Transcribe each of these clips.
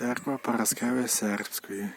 церква Параскеви Сербської.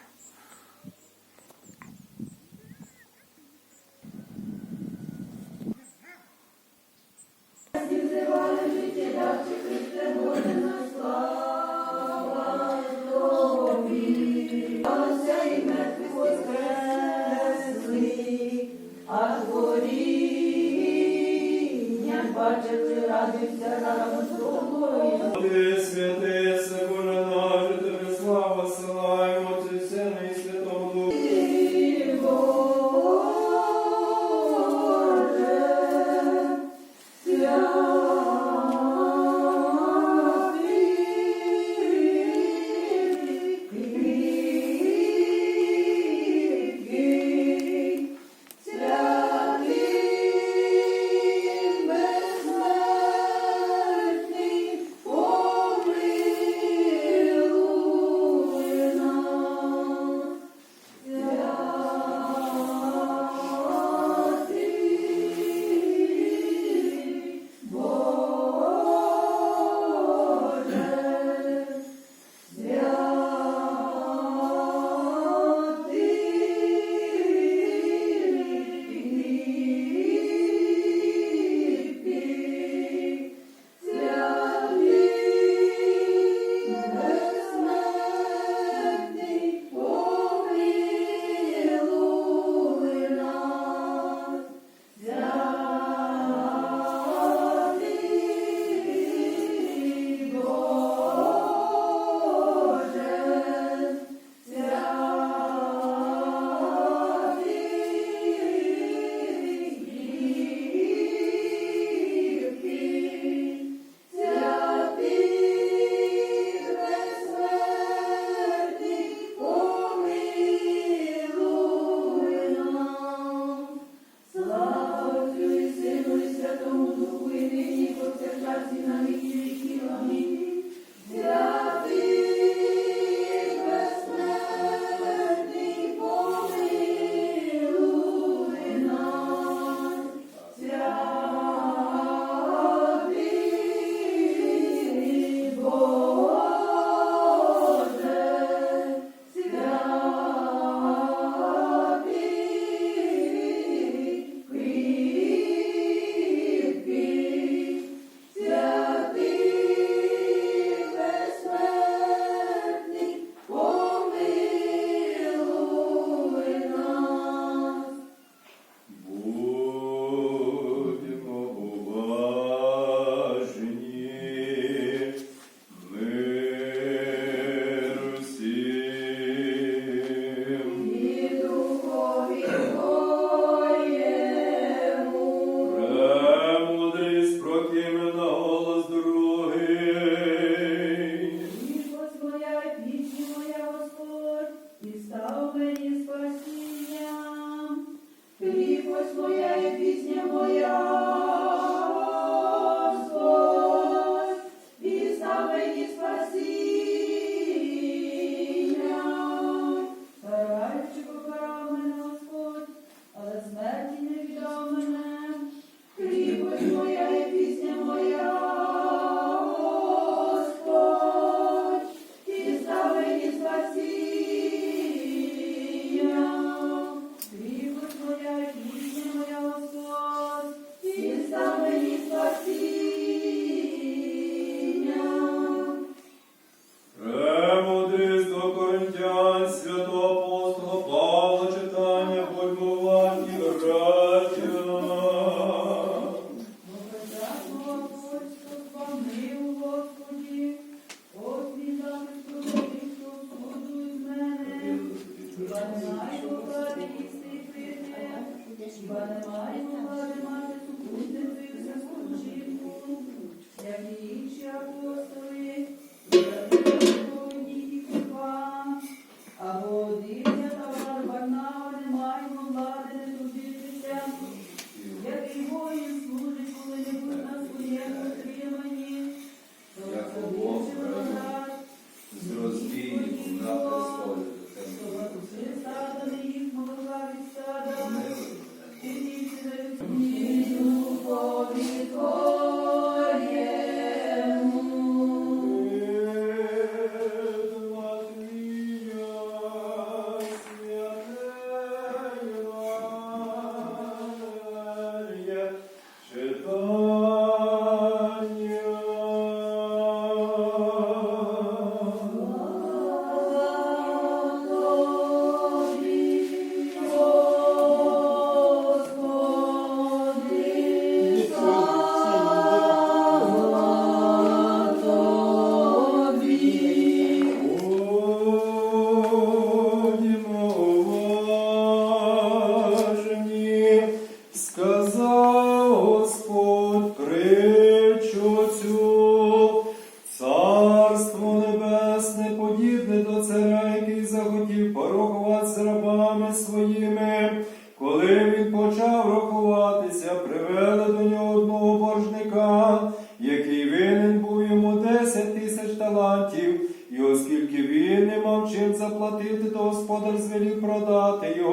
Заплатити, то господар звелів продати його,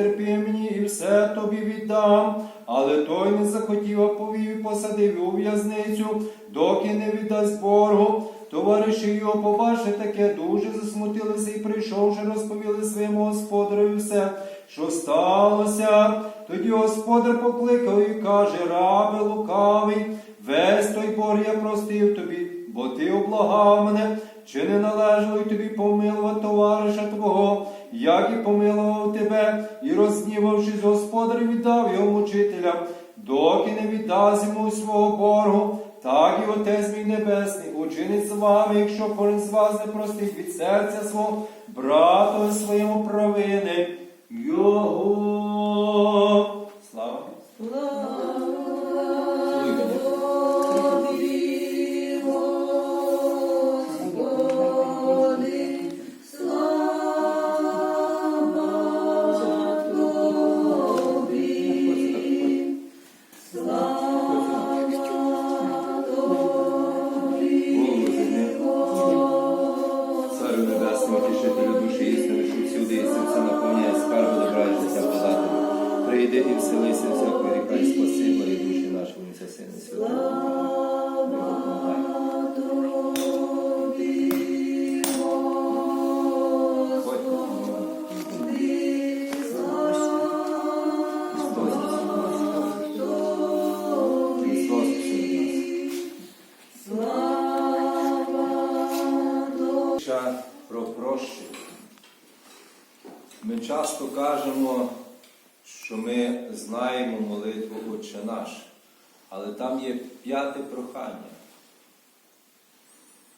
потерпи мені, і все тобі віддам. Але той не захотів, а повів і посадив у в'язницю, доки не віддасть боргу. Товариші його, побачили таке, дуже засмутилися і прийшовши, розповіли своєму господарю все, що сталося. Тоді господар покликав і каже, рабе лукавий, весь той борг я простив тобі, бо ти облагав мене, чи не належало й тобі помилувати товариша твого, як і помилував тебе, і рознівавшись, господар віддав його мучителям, доки не віддасть йому свого боргу. Так і Отець мій Небесний учинить з вами, якщо кожен з вас не простить від серця свого брату своєму провини. Його. Часто кажемо, що ми знаємо молитву Отче наш, але там є п'яте прохання.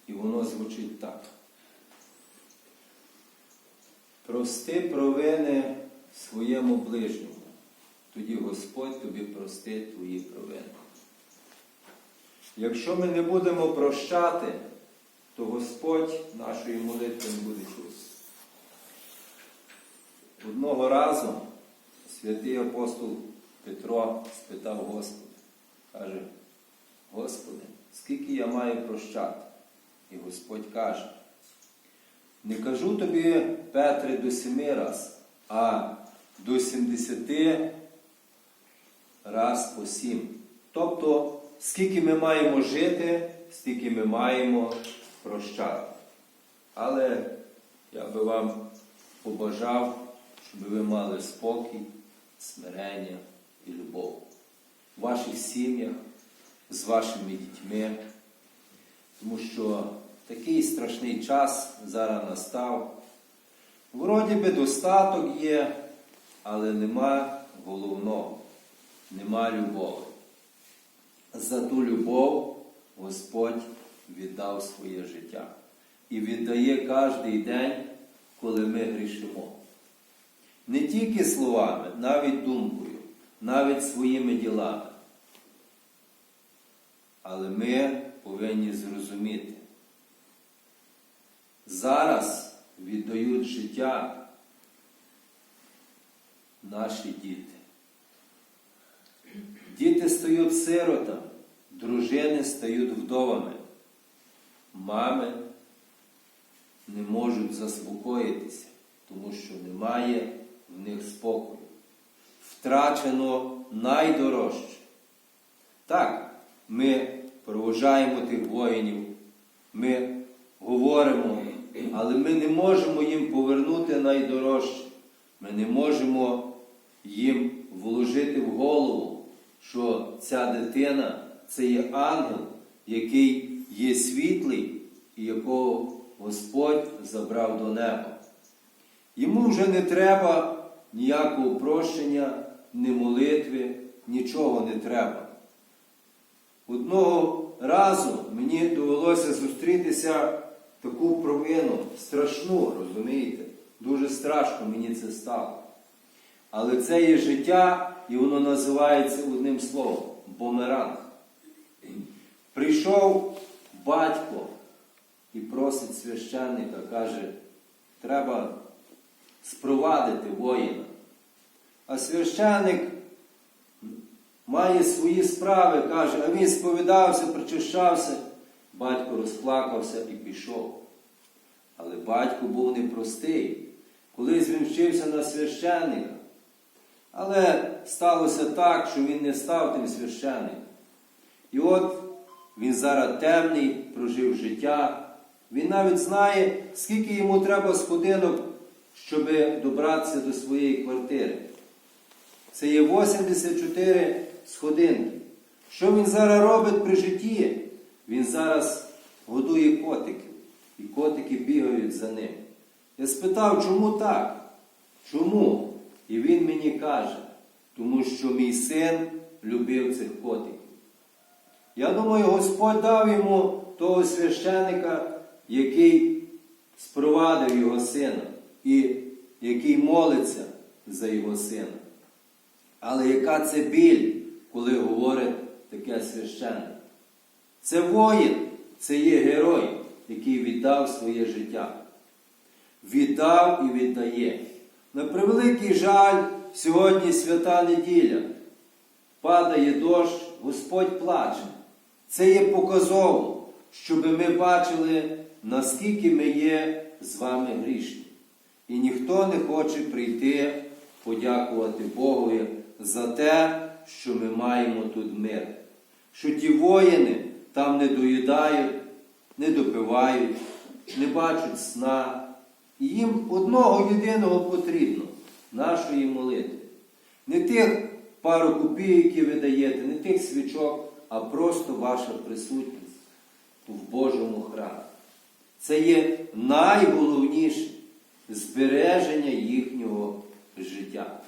І воно звучить так. Прости провини своєму ближньому, тоді Господь тобі простить твої провини. Якщо ми не будемо прощати, то Господь нашої молитви не буде чути. Одного разу святий апостол Петро спитав Господа, каже, Господи, скільки я маю прощати? І Господь каже, не кажу тобі, Петре, до семи раз, а до сімдесяти раз по сім. Тобто, скільки ми маємо жити, стільки ми маємо прощати. Але я би вам побажав, щоб ви мали спокій, смирення і любов в ваших сім'ях, з вашими дітьми, тому що такий страшний час зараз настав. Вроді би достаток є, але нема головного, нема любові. За ту любов Господь віддав своє життя і віддає кожний день, коли ми грішимо. Не тільки словами, навіть думкою, навіть своїми ділами. Але ми повинні зрозуміти, зараз віддають життя наші діти. Діти стають сиротами, дружини стають вдовами, мами не можуть заспокоїтися, тому що немає в них спокою. Втрачено найдорожче. Так, ми проважаємо тих воїнів, ми говоримо, але ми не можемо їм повернути найдорожче. Ми не можемо їм вложити в голову, що ця дитина це є ангел, який є світлий і якого Господь забрав до неба. Йому вже не треба ніякого прощення, ні молитви, нічого не треба. Одного разу мені довелося зустрітися таку провину, страшну, розумієте? Дуже страшно мені це стало. Але це є життя, і воно називається одним словом бумеранг. Прийшов батько і просить священника, каже, треба спровадити воїна. А священник має свої справи, каже, а він сповідався, причащався. Батько розплакався і пішов. Але батько був непростий. Колись він вчився на священника. Але сталося так, що він не став тим священником. І от він зараз темний, прожив життя. Він навіть знає, скільки йому треба сходинок, щоб добратися до своєї квартири. Це є 84 сходинки. Що він зараз робить при житті? Він зараз годує котиків. І котики бігають за ним. Я спитав, чому так? Чому? І він мені каже, тому що мій син любив цих котиків. Я думаю, Господь дав йому того священика, який спровадив його сина і який молиться за його сина. Але яка це біль, коли говорить таке священник? Це воїн, це є герой, який віддав своє життя. Віддав і віддає. На превеликий жаль, сьогодні свята неділя. Падає дощ, Господь плаче. Це є показово, щоб ми бачили, наскільки ми є з вами грішні. І ніхто не хоче прийти подякувати Богові за те, що ми маємо тут мир. Що ті воїни там не доїдають, не допивають, не бачать сна. І їм одного єдиного потрібно нашої молитви. Не тих пару копійок, які ви даєте, не тих свічок, а просто ваша присутність в Божому храмі. Це є найголовніше збереження їхнього життя.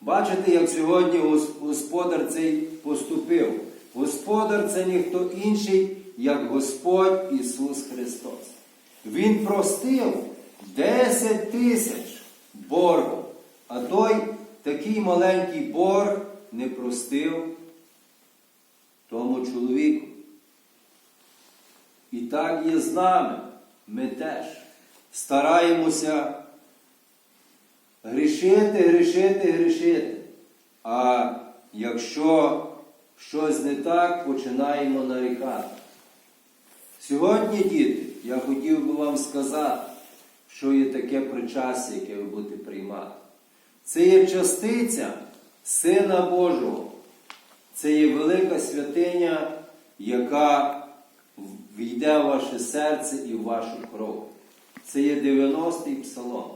Бачите, як сьогодні Господар цей поступив. Господар це ніхто інший, як Господь Ісус Христос. Він простив 10 тисяч боргу, а той такий маленький борг не простив тому чоловіку. І так є з нами. Ми теж стараємося грішити, грішити, грішити. А якщо щось не так, починаємо нарікати. Сьогодні, діти, я хотів би вам сказати, що є таке причастя, яке ви будете приймати. Це є частиця Сина Божого. Це є велика святиня, яка війде в ваше серце і в вашу кров. Це є 90-й псалом.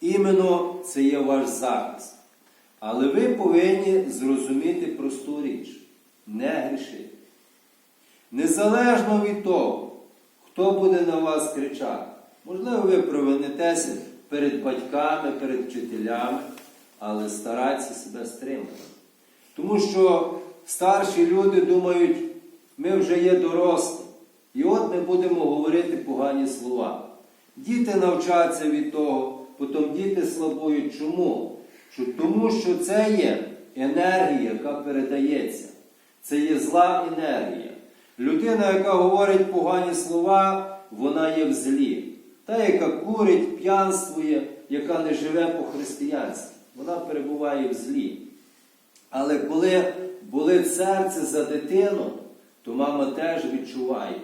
Іменно це є ваш захист. Але ви повинні зрозуміти просту річ не грішити. Незалежно від того, хто буде на вас кричати. Можливо, ви провинитеся перед батьками, перед вчителями, але старайтеся себе стримати. Тому що старші люди думають, ми вже є дорослі. І от ми будемо говорити погані слова. Діти навчаться від того, потім діти слабують. Чому? Тому що це є енергія, яка передається. Це є зла енергія. Людина, яка говорить погані слова, вона є в злі. Та, яка курить, п'янствує, яка не живе по-християнськи, вона перебуває в злі. Але коли болить серце за дитину, то мама теж відчуває.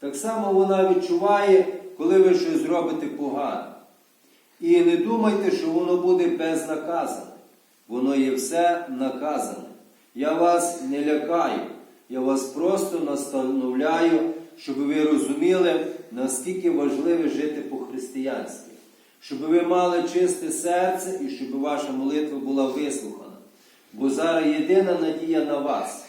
Так само вона відчуває, коли ви щось зробите погано. І не думайте, що воно буде безнаказане. Воно є все наказане. Я вас не лякаю, я вас просто настановляю, щоб ви розуміли, наскільки важливо жити по-християнськи. щоб ви мали чисте серце і щоб ваша молитва була вислухана. Бо зараз єдина надія на вас.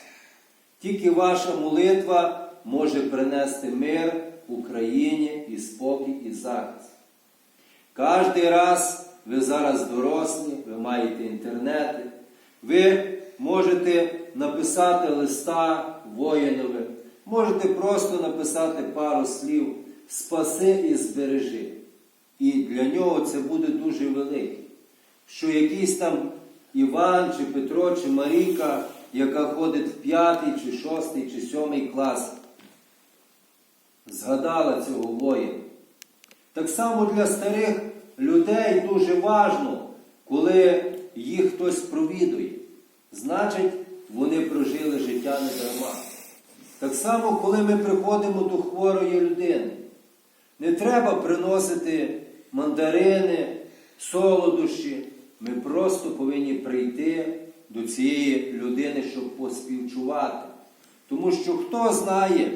Тільки ваша молитва може принести мир Україні і спокій і захист. Кожний раз ви зараз дорослі, ви маєте інтернети, ви можете написати листа воїнові, можете просто написати пару слів спаси і збережи. І для нього це буде дуже велике. Що якийсь там Іван, чи Петро, чи Марійка, яка ходить в п'ятий, чи шостий, чи сьомий клас, згадала цього воїна. Так само для старих людей дуже важно, коли їх хтось провідує. Значить, вони прожили життя не дарма. Так само, коли ми приходимо до хворої людини, не треба приносити мандарини, солодощі. Ми просто повинні прийти до цієї людини, щоб поспівчувати. Тому що хто знає,